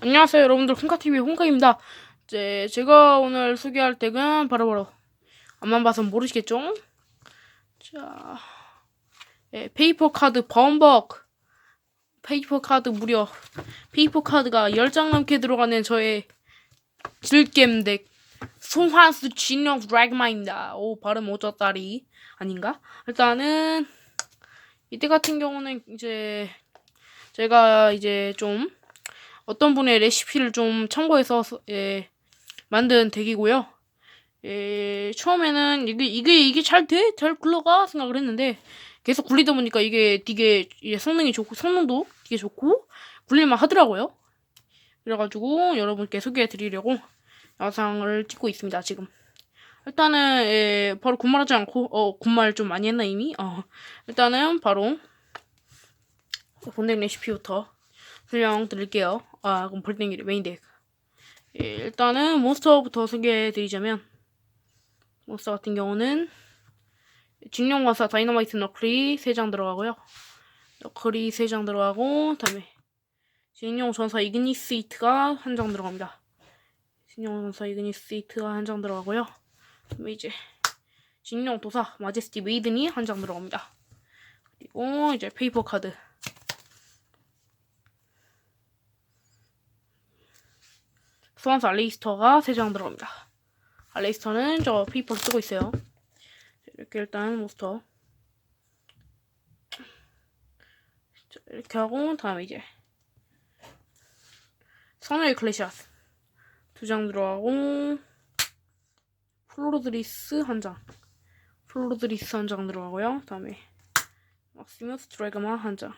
안녕하세요 여러분들. 홍카TV 홍카입니다. 이제 제가 오늘 소개할 덱은 바로바로 앞만 봐서 모르시겠죠? 자 예, 페이퍼 카드 범벅 페이퍼 카드 무려 페이퍼 카드가 10장 넘게 들어가는 저의 질겜 덱. 송환수 진영 드래그마입니다. 오 발음 어쩌다리. 아닌가? 일단은 이때 같은 경우는 이제 제가 이제 좀 어떤 분의 레시피를 좀 참고해서 서- 예, 만든 덱이고요. 예, 처음에는 이게 이게 이게 잘 돼? 잘 굴러가? 생각을 했는데 계속 굴리다 보니까 이게 되게 예, 성능이 좋고 성능도 되게 좋고 굴릴만 하더라고요. 그래가지고 여러분께 소개해드리려고 영상을 찍고 있습니다 지금. 일단은 예, 바로 군말하지 않고 어 군말 좀 많이 했나 이미? 어 일단은 바로 본덱 레시피부터 설명 드릴게요. 아, 그럼 볼땡이 메인 덱. 예, 일단은 몬스터부터 소개해드리자면 몬스터 같은 경우는 직룡과사 다이너마이트 너클이 3장 들어가고요. 너클이 3장 들어가고 다음에 직룡 전사 이그니스 이트가 한 장 들어갑니다. 직룡 전사 이그니스 이트가 한 장 들어가고요. 그다음에 이제 직룡 도사 마제스티 메이든이 한 장 들어갑니다. 그리고 이제 페이퍼 카드 소환수 알레이스터가 3장 들어갑니다. 알레이스터는 저 페이퍼를 쓰고 있어요. 이렇게 일단 몬스터 자, 이렇게 하고 다음에 이제 선의 클래시아스 두 장 들어가고 플로로드리스 한 장, 플로로드리스 한 장 들어가고요. 다음에 막시머스 드래그마 한 장,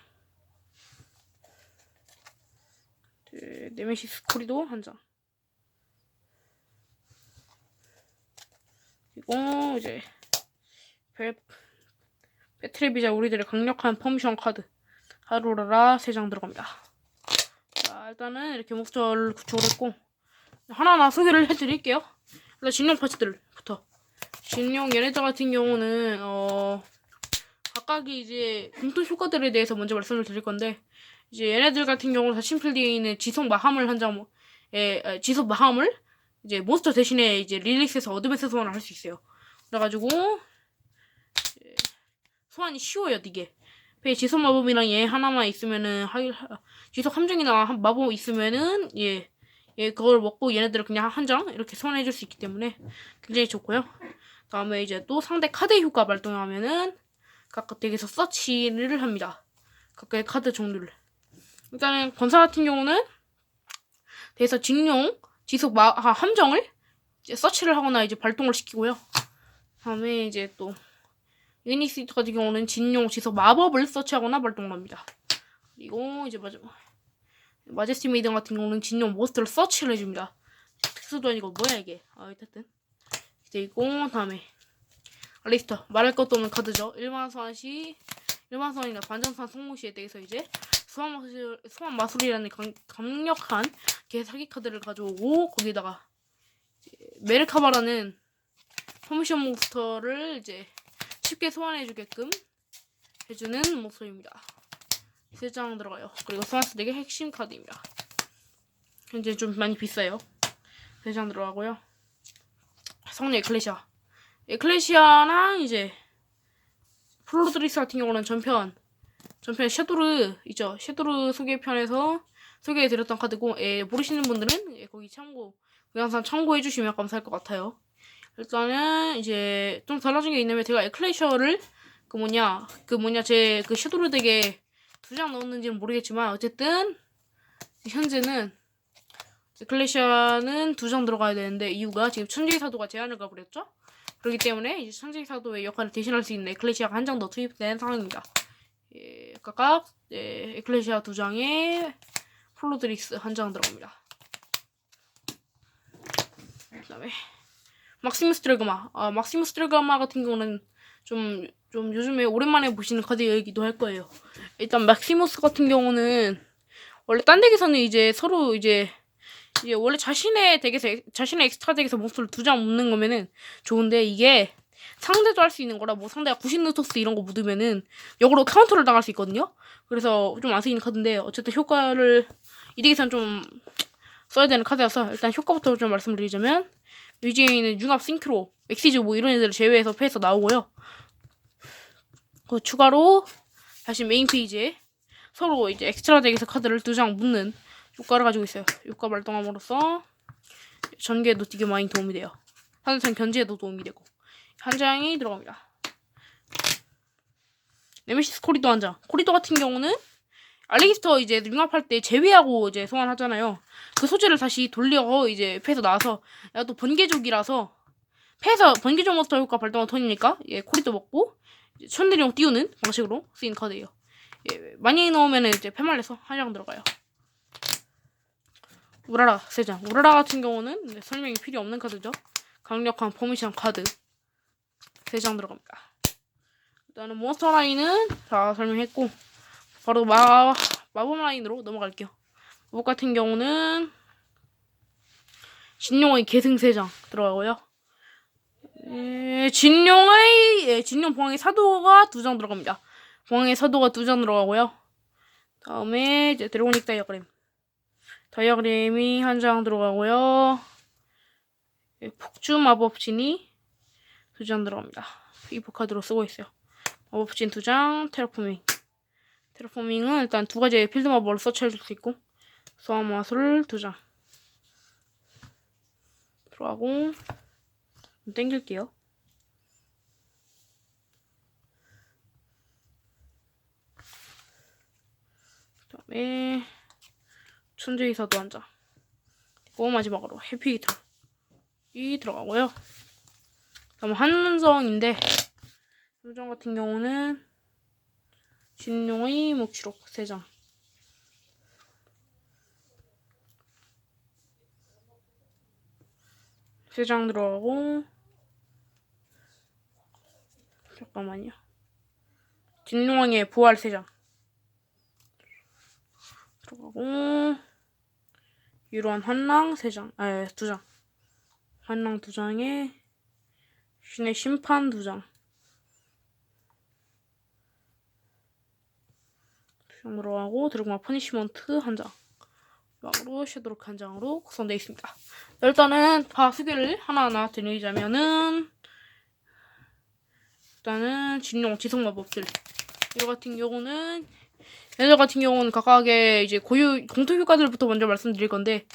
네, 네메시스 코리도 한 장. 그리고 이제 배 배트레비자 우리들의 강력한 퍼미션 카드 하루라라 3장 들어갑니다. 자 일단은 이렇게 목적을 구축을 했고 하나하나 소개를 해드릴게요. 일단 진용 파츠들부터 진용 얘네들 같은 경우는 어 각각이 이제 공통 효과들에 대해서 먼저 말씀을 드릴 건데 이제 얘네들 같은 경우는 다 심플되어 있는 지속 마함을 한 장, 에, 에, 지속 마함을 이제 몬스터 대신에 이제 릴릭스에서 어드밴스 소환을 할 수 있어요. 그래가지고 소환이 쉬워요, 되게. 배 지속 마법이랑 얘 하나만 있으면은 하, 하- 지속 함정이나 한 마법 있으면은 얘, 얘 그걸 먹고 얘네들을 그냥 한 장 이렇게 소환해줄 수 있기 때문에 굉장히 좋고요. 다음에 이제 또 상대 카드 효과 발동하면은 각각 덱에서 서치를 합니다. 각각의 카드 종류를. 일단은 권사 같은 경우는 덱에서 직용 지속 마, 아, 함정을 이제 서치를 하거나 이제 발동을 시키고요. 다음에 이제 또 유니시트 같은 경우는 진용 지속 마법을 서치하거나 발동합니다. 그리고 이제 마지막 마제스티 메이든 같은 경우는 진용 몬스터를 서치를 해줍니다. 특수도 아니고 뭐야 이게? 아 어쨌든 있고 다음에 알리스터 말할 것도 없는 카드죠. 일반 소환시 일반 소환이나 반전소환 성공시에 대해서 이제 소환 마술 소환 마술이라는 강, 강력한 개 사기 카드를 가져오고 거기다가 메르카바라는 포미션 몬스터를 이제 쉽게 소환해주게끔 해주는 몬스터입니다. 세장 들어가요. 그리고 소환스 덱의 핵심 카드입니다. 현재 좀 많이 비싸요. 세장 들어가고요. 성리 에클레시아. 에클레시아랑 이제 플로드리스 같은 경우는 전편 전편 섀도르 있죠. 섀도르 소개편에서 소개해드렸던 카드고 예, 모르시는 분들은 예, 거기 참고 그 영상 참고해주시면 감사할 것 같아요. 일단은 이제 좀 달라진 게 있냐면 제가 에클레이셔를 그 뭐냐 그 뭐냐 제 그 섀도르 덱에 두 장 넣었는지는 모르겠지만 어쨌든 현재는 에클레이셔는 두 장 들어가야 되는데 이유가 지금 천지의 사도가 제한을 가버렸죠. 그렇기 때문에 이제 천지의 사도의 역할을 대신할 수 있는 에클레시아가 한 장 더 투입된 상황입니다. 예, 각각 예, 에클레시아 두 장에 플로드리스 한 장 들어갑니다. 그다음에 막시무스 드래그마. 아, 막시무스 드래그마 같은 경우는 좀, 좀 요즘에 오랜만에 보시는 카드이기도 할 거예요. 일단 막시무스 같은 경우는 원래 딴 덱에서는 이제 서로 이제 이제 원래 자신의 덱에서 엑- 자신의 엑스트라 덱에서 몬스터를 두장 묻는 거면은 좋은데 이게 상대도 할 수 있는 거라 뭐 상대가 구신누토스 이런 거 묻으면은 역으로 카운터를 당할 수 있거든요. 그래서 좀 안 쓰이는 카드인데 어쨌든 효과를 이득에선 좀 써야 되는 카드여서 일단 효과부터 좀 말씀드리자면 위지에 있는 융합 싱크로, 엑시즈 뭐 이런 애들을 제외해서 패에서 나오고요. 그 추가로 다시 메인 페이지에 서로 이제 엑스트라 덱에서 카드를 두 장 묶는 효과를 가지고 있어요. 효과 발동함으로써 전개에도 되게 많이 도움이 돼요. 상대편 견제에도 도움이 되고 한 장이 들어갑니다. 네메시스 코리도 한 장. 코리도 같은 경우는 알레기스터 이제 융합할 때 제외하고 이제 소환하잖아요. 그 소재를 다시 돌려 이제 패에서 나와서 야 또 번개족이라서 패에서 번개족 몬스터 효과 발동한 턴이니까 예 코리도 먹고 천들용 띄우는 방식으로 쓰인 카드예요. 예, 많이 넣으면 이제 패말레서 한 장 들어가요. 우라라 세 장. 우라라 같은 경우는 네, 설명이 필요 없는 카드죠. 강력한 포미션 카드 세장 들어갑니다. 일단은 몬스터 라인은 다 설명했고 바로 마 마법 라인으로 넘어갈게요. 마법 같은 경우는 진용의 계승 세장 들어가고요. 예, 진용의 예, 진용 봉황의 사도가 두장 들어갑니다. 봉황의 사도가 두장 들어가고요. 다음에 이제 드래곤릭 다이어그램 다이어그램이 한 장 들어가고요. 예, 폭주 마법 진이 두 장 들어갑니다. 이포 카드로 쓰고 있어요. 마법진 두 장, 테라포밍. 테라포밍은 일단 두 가지의 필드 마법을 서치해줄 수 있고 소환 마술 두 장. 들어가고 좀 땡길게요. 그 다음에 천재이사도 한 장. 그리고 마지막으로 해피기터 이 들어가고요. 다음 한문성인데 한문성 같은 경우는 진용의 묵시록 3장. 세 장 들어가고 잠깐만요. 진용의 부활 3장 들어가고 이러한 한랑 3장 아 2장. 한랑 2장에 신의 심판 2장 장 들어가고 드래곤마 퍼니시먼트 한 장. 마으로 섀도록 한 장으로 구성되어 있습니다. 일단은 다 소개를 하나하나 드리자면은 일단은 진용 지성 마법들 이거 같은 경우는 얘들 같은 경우는 각각의 이제 고유 공통 효과들부터 먼저 말씀드릴 건데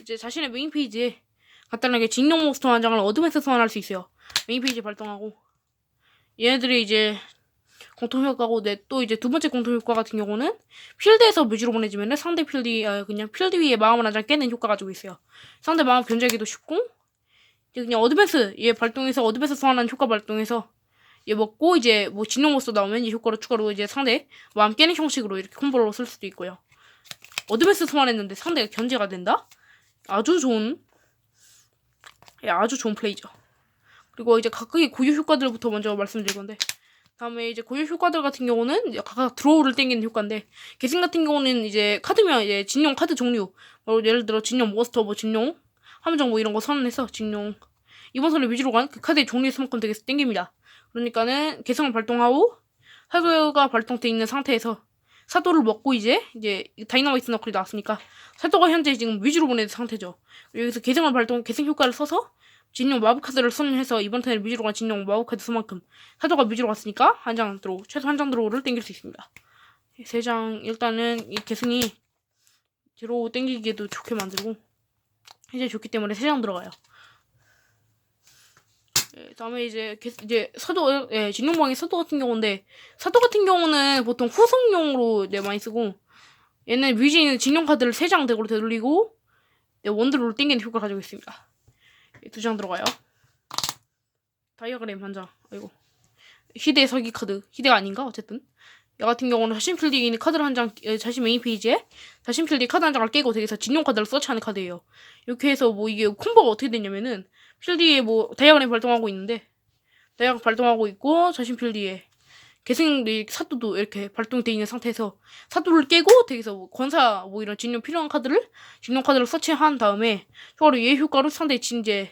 이제 자신의 메인 페이지에 간단하게 진용 몬스터 한 장을 어둠에서 소환할 수 있어요. 메인 페이지 발동하고 얘네들이 이제 공통 효과고 네, 또 이제 두 번째 공통 효과 같은 경우는 필드에서 뮤지로 보내주면은 상대 필드 아, 그냥 필드 위에 마음을 한장 깨는 효과 가지고 있어요. 상대 마음 견제하기도 쉽고 이제 그냥 어드밴스 얘 발동해서 어드밴스 소환하는 효과 발동해서 얘 먹고 이제 뭐 진용 모스 나오면 이 효과를 추가로 이제 상대 마음 깨는 형식으로 이렇게 콤보로 쓸 수도 있고요. 어드밴스 소환했는데 상대가 견제가 된다? 아주 좋은 예, 아주 좋은 플레이죠. 그리고 이제 각각의 고유 효과들부터 먼저 말씀드릴 건데 다음에 이제 고유 효과들 같은 경우는 각각 드로우를 땡기는 효과인데 계승 같은 경우는 이제 카드면 이제 진용 카드 종류 뭐 예를 들어 진용 몬스터 뭐 진용 함정 뭐 이런 거 선언해서 진용 이번 선을 위주로 간 그 카드의 종류의 수만큼 되게 땡깁니다. 그러니까는 개성을 발동하고 사도가 발동돼 있는 상태에서 사도를 먹고 이제 이제 다이너마이트 너클이 나왔으니까 사도가 현재 지금 위주로 보내는 상태죠. 여기서 개성을 발동 개성 효과를 써서 진용 마법 카드를 선해서 이번 턴에 뮤지로 간 진용 마법 카드 수만큼 사도가 뮤지로 갔으니까 한장 드로우 최소 한장 드로우를 땡길 수 있습니다. 세 장 일단은 이 계승이 드로우 땡기기에도 좋게 만들고 이제 좋기 때문에 세 장 들어가요. 예, 다음에 이제 개, 이제 사도 예, 진용방의 사도 같은 경우인데 사도 같은 경우는 보통 후속용으로 네, 많이 쓰고 얘는 뮤지는 진용 카드를 세장 덱으로 되돌리고 네, 원드로를 땡기는 효과를 가지고 있습니다. 두 장 들어가요. 다이어그램 한 장. 아이고. 희대 서기 카드. 희대가 아닌가? 어쨌든. 얘 같은 경우는 자신 필드에 있는 카드를 한 장, 에, 자신 메인 페이지에 자신 필드에 카드 한 장을 깨고 되게서 진용 카드를 서치하는 카드예요. 이렇게 해서 뭐 이게 콤보가 어떻게 되냐면은 필드에 뭐 다이아그램 발동하고 있는데 다이아그램 발동하고 있고 자신 필드에 계승 사도도 이렇게 발동돼 있는 상태에서 사도를 깨고 되게서 뭐 권사 뭐 이런 진용 필요한 카드를 진용 카드를 서치한 다음에 효과로 얘 효과로 상대 진제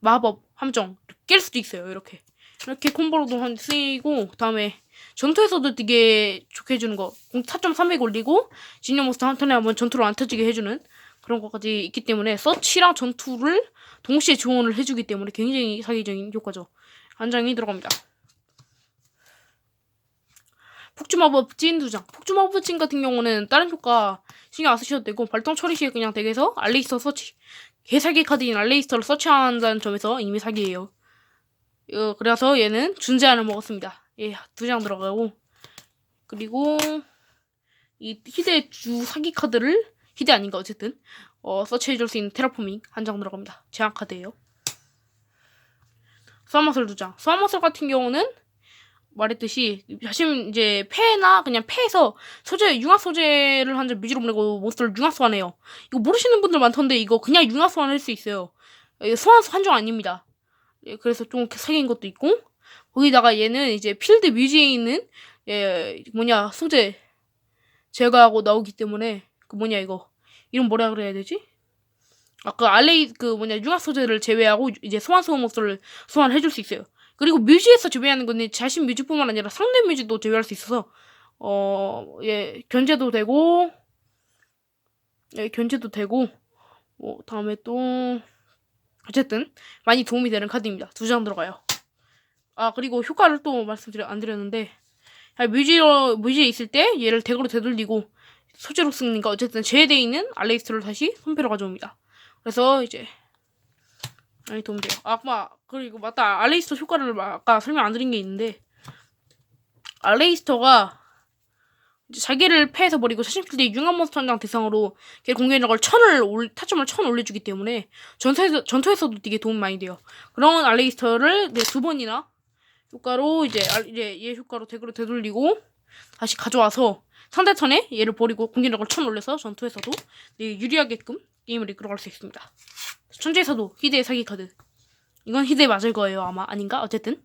마법 함정 깰 수도 있어요 이렇게 이렇게 콤보로도 한 쓰이고 다음에 전투에서도 되게 좋게 해주는 거. 공4.300 올리고 진영 몬스터 한 턴에 한번 전투를 안 터지게 해주는 그런 것까지 있기 때문에 서치랑 전투를 동시에 지원을 해주기 때문에 굉장히 사기적인 효과죠. 한 장이 들어갑니다. 폭주마법 찐 두 장. 폭주마법 찐 같은 경우는 다른 효과 신경 안 쓰셔도 되고 발동 처리 시에 그냥 덱에서 알레이스터 서치 개사기 카드인 알레이스터를 서치한다는 점에서 이미 사기예요. 어, 그래서 얘는 준제한을 먹었습니다. 예, 두 장 들어가고 그리고 이 희대 주 사기 카드를 희대 아닌가 어쨌든 어, 서치해줄 수 있는 테라포밍 한 장 들어갑니다. 제한 카드예요. 수화마술 두 장. 수화마술 같은 경우는 말했듯이 사실 이제 폐나 그냥 폐에서 소재 융합 소재를 한장 뮤지로 보내고 몬스터를 융합 소환해요. 이거 모르시는 분들 많던데 이거 그냥 융합 소환할 수 있어요. 이거 소환수 한정 아닙니다. 예, 그래서 좀 사기인 것도 있고 거기다가 얘는 이제 필드 뮤지에 있는 예 뭐냐 소재 제거하고 나오기 때문에 그 뭐냐 이거 이름 뭐라 그래야 되지? 아까 알레이 그 뭐냐 융합 소재를 제외하고 이제 소환수 몬스터를 소환해줄 수 있어요. 그리고 뮤지에서 제외하는 건 자신 뮤지뿐만 아니라 상대 뮤지도 제외할 수 있어서 어, 예, 견제도 되고 예, 견제도 되고 뭐 다음에 또 어쨌든 많이 도움이 되는 카드입니다. 두 장 들어가요. 아 그리고 효과를 또 말씀드려 안 드렸는데 아, 뮤지로 뮤지에 있을 때 얘를 덱으로 되돌리고 소재로 쓰니까 어쨌든 제외되어 있는 알레이스트를 다시 손패로 가져옵니다. 그래서 이제 많이 도움이 돼요. 아, 막 그리고 맞다 알레이스터 효과를 막 아까 설명 안 드린 게 있는데 알레이스터가 자기를 패해서 버리고 사신필드의 융합 몬스터 한 장 대상으로 걔 공격력을 천을 올 타점을 천 올려주기 때문에 전투에서 전투에서도 되게 도움 많이 돼요. 그런 알레이스터를 네, 두 번이나 효과로 이제 알- 이제 얘 효과로 덱으로 되돌리고 다시 가져와서 상대 턴에 얘를 버리고 공격력을 천 올려서 전투에서도 네, 유리하게끔 게임을 이끌어갈 수 있습니다. 천재에서도 희대의 사기 카드. 이건 희대 맞을 거예요 아마 아닌가 어쨌든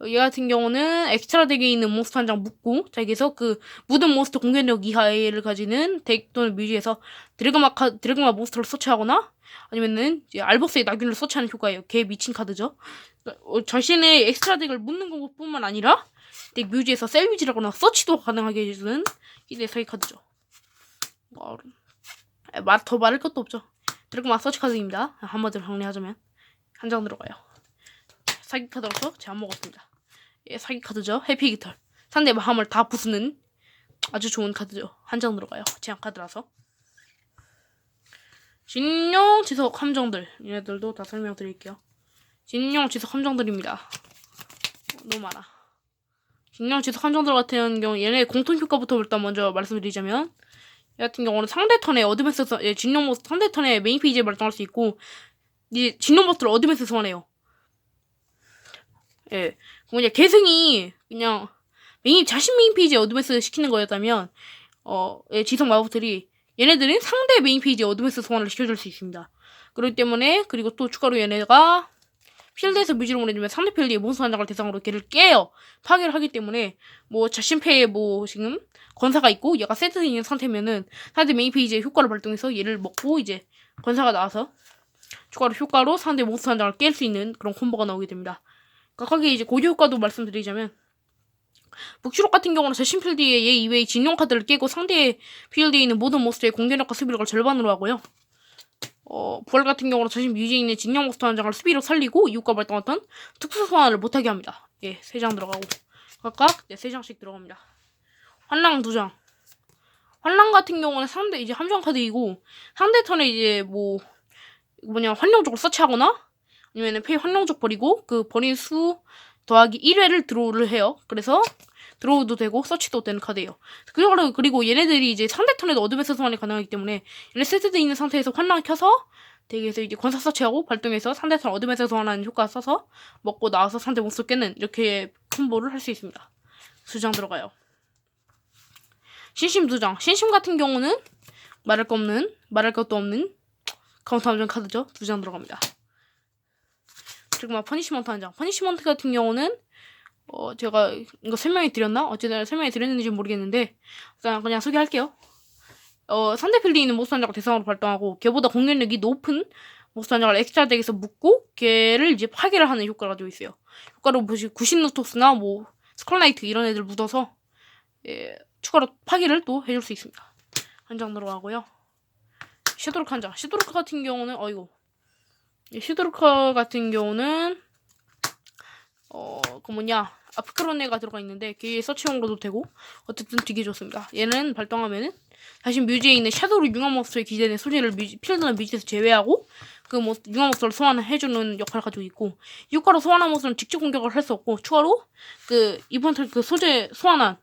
어, 얘 같은 경우는 엑스트라 덱에 있는 몬스터 한 장 묶고 자기에서 그 모든 몬스터 공격력 이하를 가지는 덱 또는 뮤지에서 드래그마 카 드래그마 몬스터를 서치하거나 아니면은 이제 알복스의 나균을 서치하는 효과예요. 개 미친 카드죠. 어, 자신의 엑스트라 덱을 묶는 것뿐만 아니라 덱 뮤지에서 셀비지라거나 서치도 가능하게 해주는 희대 사기 카드죠. 어, 말, 더 말할 것도 없죠. 드래그마 서치 카드입니다. 한마디로 정리하자면 한 장 들어가요. 사기 카드로서 제안 먹었습니다. 예, 사기 카드죠. 해피 깃털. 상대 마음을 다 부수는 아주 좋은 카드죠. 한 장 들어가요. 제한 카드라서. 진용 지속 함정들. 얘네들도 다 설명드릴게요. 진용 지속 함정들입니다. 어, 너무 많아. 진용 지속 함정들 같은 경우 얘네 공통 효과부터 일단 먼저 말씀드리자면 얘 같은 경우는 상대 턴에 어드밴스 서- 예, 진용 모스 상대 턴에 메인 페이지에 발동할 수 있고 이제 진용 모스를 어드밴스 소환해요. 예. 그 뭐냐 계승이 그냥 메인 자신 메인 페이지에 어드밴스 시키는 거였다면 어 예, 지성 마법들이 얘네들은 상대 메인 페이지에 어드밴스 소환을 시켜줄 수 있습니다. 그렇기 때문에 그리고 또 추가로 얘네가 필드에서 뮤지를 보내주면 상대 필드의 몬스터 한 장을 대상으로 걔를 깨요. 파괴를 하기 때문에 뭐 자신 패에 뭐 지금 권사가 있고 얘가 세트되어 있는 상태면은 상대 메인 페이지에 효과를 발동해서 얘를 먹고 이제 권사가 나와서 추가로 효과로 상대 몬스터 한 장을 깰 수 있는 그런 콤보가 나오게 됩니다. 각각의 이제 고유 효과도 말씀드리자면 북슈록 같은 경우는 자신 필드에 얘 이외의 진용 카드를 깨고 상대의 필드에 있는 모든 몬스터의 공격력과 수비력을 절반으로 하고요. 어, 부활 같은 경우는 자신 뮤지에 있는 진영 몬스터 한 장을 수비로 살리고 이 효과 발동했던 특수 소환을 못하게 합니다. 예, 세 장 들어가고 각각 네, 세 장씩 들어갑니다. 환랑 두 장. 환랑 같은 경우는 상대 이제 함정 카드이고 상대 턴에 이제 뭐 뭐냐 환경적으로 서치하거나 아니면은 페이 환경적 버리고 그 버린 수 더하기 1회를 드로우를 해요. 그래서 드로우도 되고 서치도 되는 카드예요. 그리고 그리고 얘네들이 이제 상대 턴에도 어드밴스 소환이 가능하기 때문에 얘네 세트돼 있는 상태에서 환랑 켜서 덱에서 이제 권사 서치하고 발동해서 상대 턴 어드밴스 소환하는 효과 써서 먹고 나와서 상대 몬스터 깨는 이렇게 콤보를 할 수 있습니다. 두 장 들어가요. 신심 두 장. 신심 같은 경우는 말할 거 없는 말할 것도 없는 카운터 함정 카드죠. 두 장 들어갑니다. 그리고 막 퍼니시먼트 한 장. 퍼니시먼트 같은 경우는 어 제가 이거 설명해 드렸나? 어쨌든 설명해 드렸는지 모르겠는데 일단 그냥 소개할게요. 어 몬스터 한 장을 대상으로 발동하고 걔보다 공격력이 높은 한 장을 엑스트라 덱에서 묶고 걔를 이제 파괴를 하는 효과를 가지고 있어요. 효과로 보시 구신 노토스나 뭐 스컬라이트 이런 애들 묻어서 예, 추가로 파기를 또 해줄 수 있습니다. 한 장 들어가고요. 섀도르크 한 장. 섀도르크 같은 경우는 어이구. 이 섀도르크 같은 경우는 어, 그 뭐냐 아프크로네가 들어가 있는데 걔 서치용으로도 되고 어쨌든 되게 좋습니다. 얘는 발동하면은 다시 뮤지에 있는 샤도우 융합 몬스터의 기재된 소재를 뮤지, 필드나 뮤지에서 제외하고 그 뭐, 융합 몬스터를 소환해주는 역할을 가지고 있고 이 효과로 소환한 몬스터는 직접 공격을 할 수 없고 추가로 그 이번 턴그 소재 소환한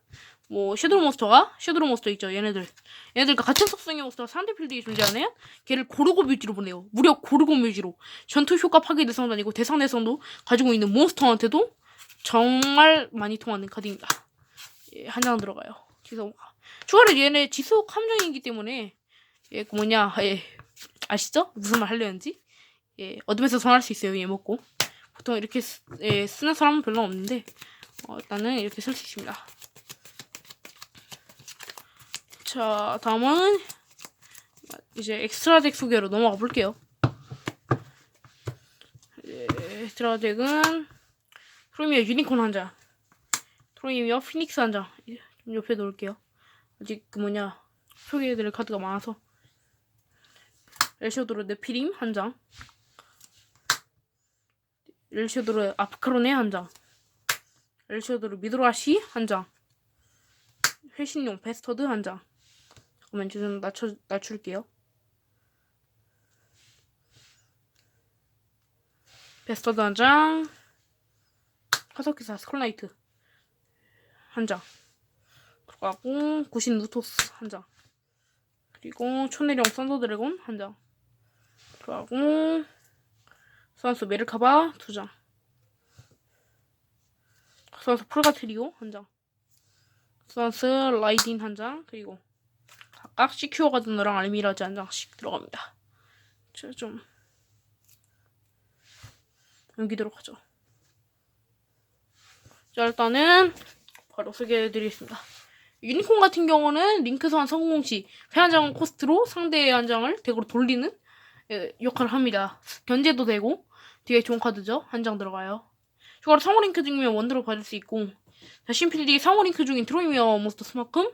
뭐 섀도우 몬스터가? 섀도우 몬스터 있죠 얘네들. 얘네들과 같은 속성의 몬스터가 상대 필드에 존재하는 걔를 고르고 뮤지로 보내요. 무려 고르고 뮤지로. 전투 효과 파괴 대상도 아니고 대상 대상도 가지고 있는 몬스터한테도 정말 많이 통하는 카드입니다. 예, 한장 들어가요. 그래서 추가로 얘네 지속 함정이기 때문에 예, 그 뭐냐 예, 아시죠? 무슨 말 하려 했는지? 예, 어둠에서 소환할 수 있어요 얘 먹고. 보통 이렇게 쓰, 예, 쓰는 사람은 별로 없는데 어, 일단은 이렇게 쓸 수 있습니다 자 다음은 이제 엑스트라 덱 소개로 넘어가 볼게요. 예, 엑스트라 덱은 프로미어 유니콘 한 장 프로미어 피닉스 한 장. 좀 옆에 놓을게요. 아직 그 뭐냐 소개해드릴 카드가 많아서. 엘쇼도르 네피림 한 장, 엘쇼도르 아프카로네 한 장, 엘쇼도르 미드라시 한 장, 회신용 베스터드 한 장. 잠깐만 좀 낮춰 낮출게요. 베스터드 한 장, 화석기사 스콜라이트 한 장. 들어가고 구신 루토스 한 장. 그리고 초내령 썬더 드래곤 한 장. 들어가고 선수 메르카바 두 장. 선수 풀가트리오 한 장. 선수 라이딘 한 장. 그리고 각각 시큐어 가드너랑 알미라즈 한 장씩 들어갑니다. 저좀 넘기도록 하죠. 자 일단은 바로 소개해드리겠습니다. 유니콘 같은 경우는 링크 소환 성공 시 회 한 장 코스트로 상대의 한 장을 덱으로 돌리는 예, 역할을 합니다. 견제도 되고 되게 좋은 카드죠. 한 장 들어가요. 추가로 상호 링크 중이면 원드로 받을 수 있고 자신 필드의 상호 링크 중인 트로이미어 몬스터 스만큼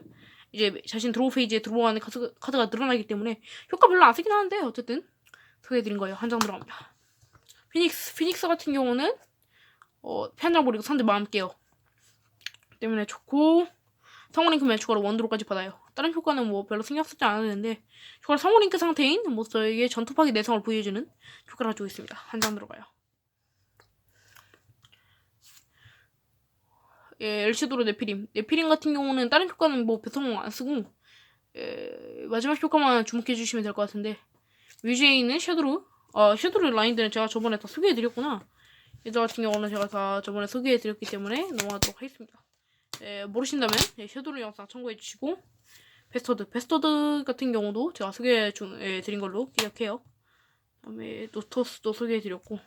이제 자신 드로우 페이지에 들어가는 카드, 카드가 늘어나기 때문에 효과 별로 안 세긴 하는데 어쨌든 소개해드린 거예요. 한 장 들어갑니다. 피닉스 피닉스 같은 경우는 어, 편장 버리고 상대 마음 깨요. 때문에 좋고 성우링크면 추가로 원드로까지 받아요. 다른 효과는 뭐 별로 신경 쓰지 되는데 추가로 성우링크 상태인 몬스터에게 전투파기 내성을 부여해주는 효과를 가지고 있습니다. 한 장 들어가요. 예, 엘시도로 네피림. 네피림 같은 경우는 다른 효과는 뭐 배송 안 쓰고 예, 마지막 효과만 주목해 주시면 될 것 같은데 있는 섀도르 아 섀도르 라인들은 제가 저번에 다 소개해 드렸구나. 얘들 같은 경우는 제가 다 저번에 소개해 드렸기 때문에 넘어가도록 하겠습니다. 예, 모르신다면 예, 섀도르 영상 참고해 주시고 베스터드 베스터드 같은 경우도 제가 소개해 주, 예, 드린 걸로 기억해요. 그다음에 노토스도 소개해 드렸고 네,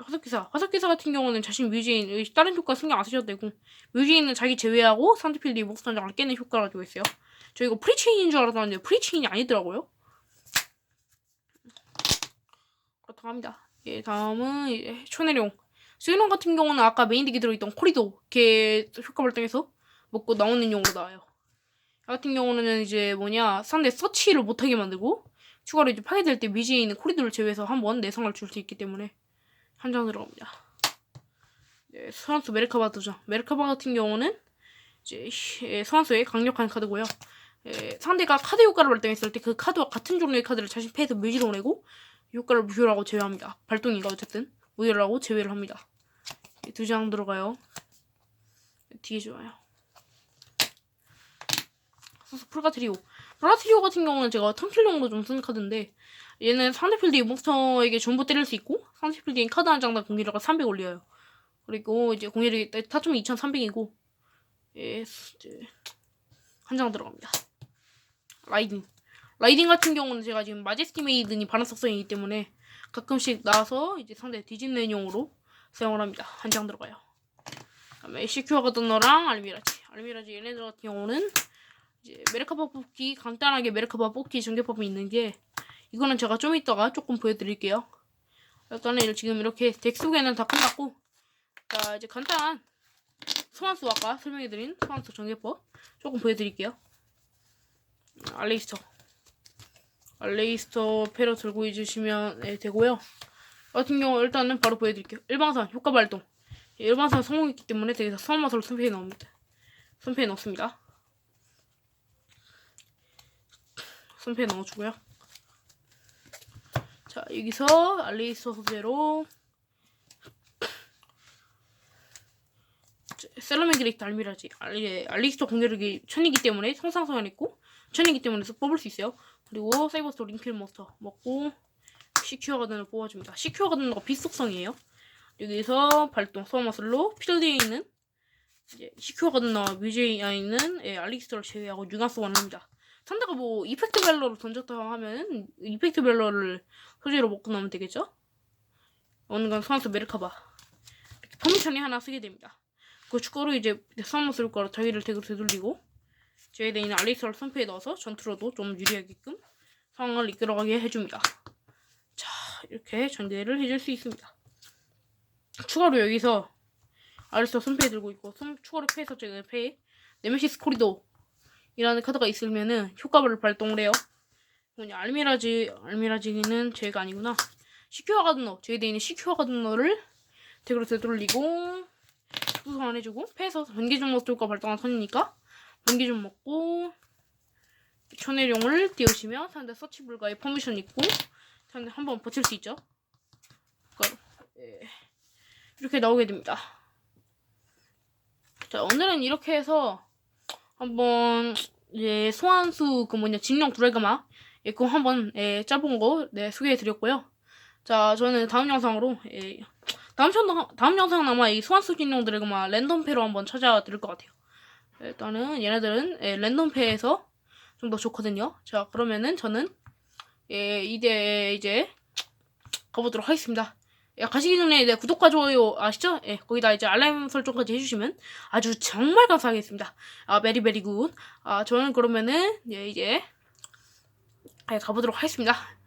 화석기사 화석기사 같은 경우는 자신 뮤지인 다른 효과 신경 안 쓰셔도 되고 뮤지인은 자기 제외하고 상대필드 목선장을 깨는 효과를 가지고 있어요. 저 이거 프리체인인 줄 알았는데 프리체인이 아니더라고요. 그렇다고 합니다. 예, 다음은 초내룡. 수인원 같은 경우는 아까 메인 덱에 들어있던 코리도 걔 효과 발동해서 먹고 나오는 용으로 나와요. 얘 같은 경우는 이제 뭐냐 상대 서치를 못하게 만들고 추가로 이제 파괴될 때 미지에 있는 코리도를 제외해서 한번 내성을 줄 수 있기 때문에 한 장 들어갑니다. 네, 소환수 메르카바 두 장. 메르카바 같은 경우는 이제 예, 소환수의 강력한 카드고요. 예, 상대가 카드 효과를 발동했을 때 그 카드와 같은 종류의 카드를 자신 패에서 뮤지로 보내고 효과를 무효라고 제외합니다. 발동이가 어쨌든 무효라고 제외를 합니다. 두 장 들어가요. 되게 좋아요. 소스 프라트리오. 프라트리오 같은 경우는 제가 턴킬용으로 좀 쓰는 카드인데 얘는 상대 필드의 몬스터에게 전부 때릴 수 있고 상대 필드의 카드 한 장당 공격력가 300 올려요. 그리고 이제 공격력이 타점이 2300이고 예, 이제 한 장 들어갑니다. 라이딩. 라이딩 같은 경우는 제가 지금 마제스티 메이든이 반응 속성이기 때문에 가끔씩 나와서 이제 상대 뒤집는 용으로 사용을 합니다. 한 장 들어가요. 그다음에 시큐어 가드너랑 알미라지. 알미라지 얘네들 같은 경우는 이제 메르카바 뽑기 간단하게 메르카바 뽑기 전개법이 있는 게 이거는 제가 좀 이따가 조금 보여드릴게요. 일단은 지금 이렇게 덱 소개는 다 끝났고 자 이제 간단 소환수 아까 설명해드린 소환수 전개법 조금 보여드릴게요. 알레이스터. 알레이스터 패러 들고 있으시면 네, 되고요. 같은 경우 일단은 바로 보여드릴게요. 일방선 효과 발동. 예, 일방선 성공했기 때문에 되게 선마서로 손패에 넣습니다. 손패에 넣습니다. 손패에 넣어주고요. 자 여기서 알레이스터 소재로 셀러메그레이트 알미라지 알리, 알리스터 공격력이 천이기 때문에 성상 소환했고 천이기 때문에 뽑을 수 있어요. 그리고 사이버스토 링필 몬스터 먹고 시큐어 가든을 뽑아줍니다. 시큐어 가든과 비속성이에요. 여기서 발동 소마슬로 필드에 있는 이제 시큐어 가든과 뮤제이에 있는 예, 알리스터를 제외하고 융합 소환을 합니다. 상대가 뭐 이펙트 벨러를 던졌다 하면 이펙트 벨러를 소재로 먹고 나면 되겠죠? 어느 건 소환수 메르카바 이렇게 퍼미션이 하나 쓰게 됩니다. 그 추가로 이제 쓸 거라 자기를 덱으로 되돌리고 저에 있는 알리스를 선패에 넣어서 전투로도 좀 유리하게끔 상황을 이끌어가게 해줍니다. 자 이렇게 전개를 해줄 수 있습니다. 추가로 여기서 알리스터 선패에 들고 있고 손, 추가로 패에서 제가 패에 네메시스 코리도 이라는 카드가 있으면은 효과를 발동을 해요. 뭐냐 알미라지 알미라지는 제가 아니구나. 시큐어 가든너 대해 있는 시큐어 가든너를 덱으로 되돌리고 소환 해주고 패에서 번개 좀 먹을까 발동한 선이니까 번개 좀 먹고 천혜룡을 띄우시면 상대 서치 불가의 퍼미션 있고 상대 한번 버틸 수 있죠. 그러니까 예, 이렇게 나오게 됩니다. 자 오늘은 이렇게 해서 한번 예 소환수 그 뭐냐 진령 드래그마 예 그거 한번 예 짜본 거 네 소개해 드렸고요. 자 저는 다음 영상으로 예 다음 편 다음 영상은 아마 이 소환수 진용 드래그마 랜덤 패로 한번 찾아드릴 것 같아요. 일단은 얘네들은 예, 랜덤 패에서 좀 더 좋거든요. 자 그러면은 저는 예 이제 이제 가보도록 하겠습니다. 예, 가시기 전에 네, 구독과 좋아요 아시죠? 예, 거기다 이제 알람 설정까지 해주시면 아주 정말 감사하겠습니다. 아 베리 굿. 아 저는 그러면은 예, 이제 예, 가보도록 하겠습니다.